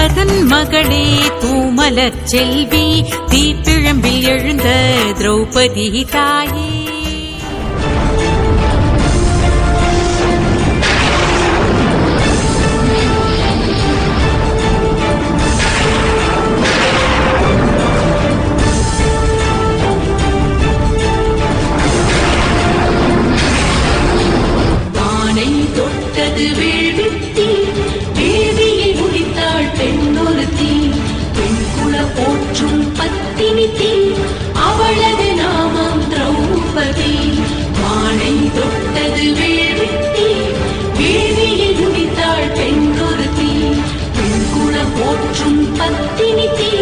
தசரதன் மகளே தூமலர் செல்வி தீப்பிழம்பில் எழுந்த திரௌபதி தாயே. தொட்டது வேள்வித்தி பத்தினி தீ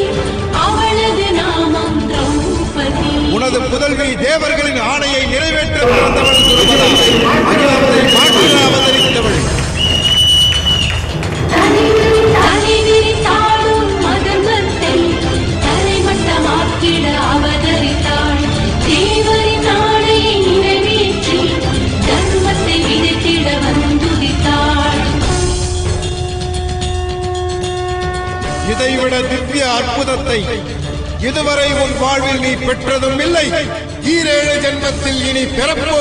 இதைவிட திவ்ய அற்புதத்தை இதுவரை உன் வாழ்வில் நீ பெற்றதும் இல்லை. ஈரேழு ஜென்மத்தில் இனி பிறப்பு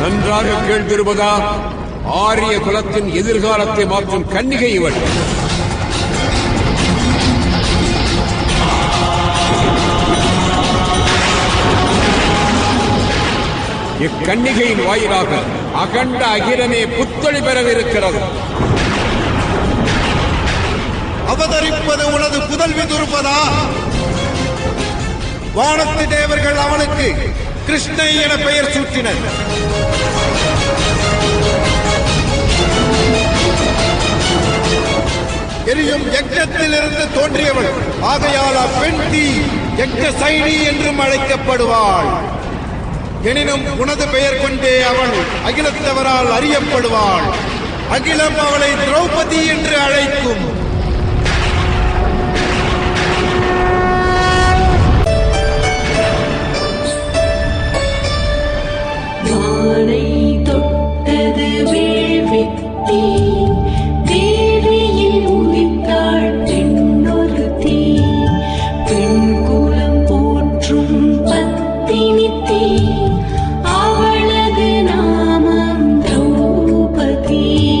நன்றாக கேள்விருப்பதா ஆரிய குலத்தின் எதிர்காலத்தை மாற்றும் கன்னிகை இவள். இக்கன்னிகையின் வாயிலாக அகண்ட அகிலமே புத்தொழி பெறவிருக்கிறது. அவதரிப்பது உனது புதல்வி துருபதா வானத்து தேவர்கள் அவனுக்கு கிருஷ்ணை என பெயர் சூட்டினர். எரியும் யக்ஞத்திலிருந்து தோன்றியவள். ஆகையால் அப்பெண் தீ யக்ஞ சைனி என்றும் அழைக்கப்படுவாள். எனினும் உனது பெயர் கொண்டே அவள் அகிலத்தவரால் அறியப்படுவாள். அகிலம் அவளை திரௌபதி என்று அழைக்கும். ळदनामं ध्रौपति